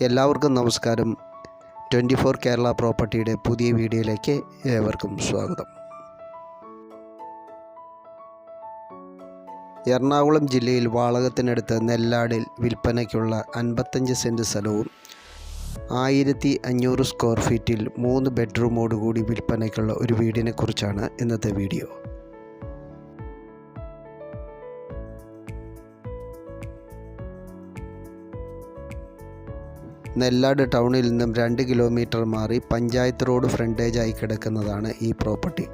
എല്ലാവർക്കും നമസ്കാരം. Twenty four Kerala പ്രോപ്പർട്ടിയുടെ പുതിയ വീഡിയോയിലേക്ക് ഏവർക്കും സ്വാഗതം. എറണാകുളം ജില്ലയിൽ വാളകത്തിനടുത്ത് നെല്ലാടിൽ വിൽപ്പനയ്ക്കുള്ള അൻപത്തഞ്ച് സെന്റ് സ്ഥലവും ആയിരത്തി അഞ്ഞൂറ് സ്ക്വയർ ഫീറ്റിൽ മൂന്ന് ബെഡ്റൂമോടുകൂടി വിൽപ്പനയ്ക്കുള്ള ഒരു വീടിനെക്കുറിച്ചാണ് ഇന്നത്തെ വീഡിയോ. നെല്ലാട് ടൗണിൽ നിന്നും രണ്ട് കിലോമീറ്റർ മാറി പഞ്ചായത്ത് റോഡ് ഫ്രണ്ടേജായി കിടക്കുന്നതാണ് ഈ പ്രോപ്പർട്ടി.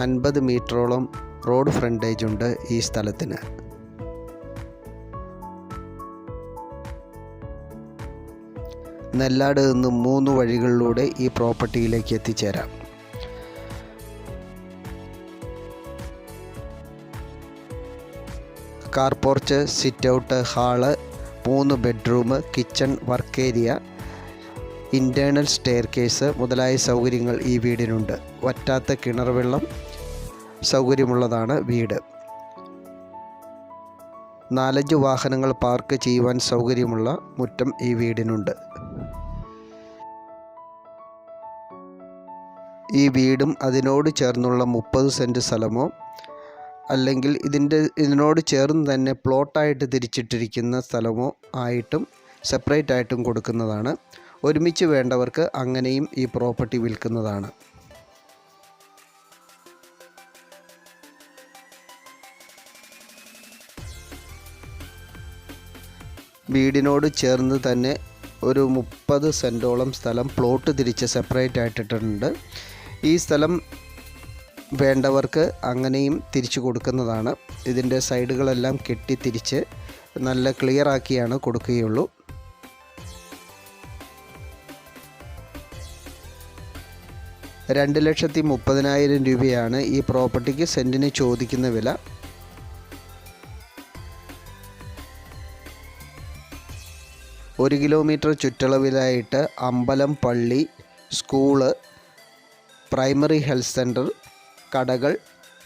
അൻപത് മീറ്ററോളം റോഡ് ഫ്രണ്ടേജ് ഉണ്ട് ഈ സ്ഥലത്തിന്. നെല്ലാട് നിന്നും മൂന്ന് വഴികളിലൂടെ ഈ പ്രോപ്പർട്ടിയിലേക്ക് എത്തിച്ചേരാം. Car porch sit out hall മൂന്ന് bedroom kitchen work area internal staircase മുതലായ സൗകര്യങ്ങൾ ഈ വീടിനുണ്ട്. വറ്റാത്ത കിണർ വെള്ളം സൗകര്യമുള്ളതാണ് വീട്. നാലഞ്ച് വാഹനങ്ങൾ പാർക്ക് ചെയ്യുവാൻ സൗകര്യമുള്ള മുറ്റം ഈ വീടിനുണ്ട്. ഈ വീടും അതിനോട് ചേർന്നുള്ള മുപ്പത് സെന്റ് സ്ഥലമോ അല്ലെങ്കിൽ ഇതിന്റെ ഇതിനോട് ചേർന്ന് തന്നെ പ്ലോട്ടായിട്ട് തിരിച്ചിട്ടിരിക്കുന്ന സ്ഥലമോ ആയിട്ടും സെപ്പറേറ്റ് ആയിട്ടും കൊടുക്കുന്നതാണ്. ഒരുമിച്ച് വേണ്ടവർക്ക് അങ്ങനെയും ഈ പ്രോപ്പർട്ടി വിൽക്കുന്നതാണ്. വീടിനോട് ചേർന്ന് തന്നെ ഒരു മുപ്പത് സെന്റോളം സ്ഥലം പ്ലോട്ട് തിരിച്ച് സെപ്പറേറ്റ് ആയിട്ടിട്ടുണ്ട്. ഈ സ്ഥലം വേണ്ടവർക്ക് അങ്ങനെയും തിരിച്ചു കൊടുക്കുന്നതാണ്. ഇതിന്റെ സൈഡുകളെല്ലാം കെട്ടി തിരിച്ച് നല്ല ക്ലിയർ ആക്കിയാണ് കൊടുക്കുകയുള്ളൂ. രണ്ട് ലക്ഷത്തി മുപ്പതിനായിരം രൂപയാണ് ഈ പ്രോപ്പർട്ടിക്ക് സെന്റിന് ചോദിക്കുന്ന വില. ഒരു കിലോമീറ്റർ ചുറ്റളവിലായിട്ട് അമ്പലം പള്ളി സ്കൂൾ പ്രൈമറി ഹെൽത്ത് സെന്റർ കടകൾ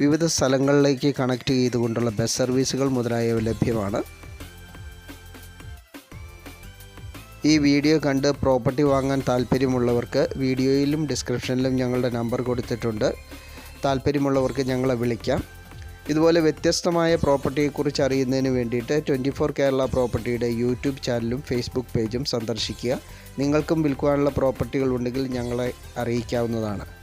വിവിധ സ്ഥലങ്ങളിലേക്ക് കണക്ട് ചെയ്തുകൊണ്ടുള്ള ബസ് സർവീസുകൾ മുതലായവ ലഭ്യമാണ്. ഈ വീഡിയോ കണ്ട് പ്രോപ്പർട്ടി വാങ്ങാൻ താല്പര്യമുള്ളവർക്ക് വീഡിയോയിലും ഡിസ്ക്രിപ്ഷനിലും ഞങ്ങളുടെ നമ്പർ കൊടുത്തിട്ടുണ്ട്. താല്പര്യമുള്ളവർക്ക് ഞങ്ങളെ വിളിക്കാം. ഇതുപോലെ വ്യത്യസ്തമായ പ്രോപ്പർട്ടിയെക്കുറിച്ച് അറിയുന്നതിന് വേണ്ടിയിട്ട് ട്വന്റി ഫോർ കേരള പ്രോപ്പർട്ടിയുടെ യൂട്യൂബ് ചാനലും ഫേസ്ബുക്ക് പേജും സന്ദർശിക്കുക. നിങ്ങൾക്കും വിൽക്കുവാനുള്ള പ്രോപ്പർട്ടികൾ ഉണ്ടെങ്കിൽ ഞങ്ങളെ അറിയിക്കാവുന്നതാണ്.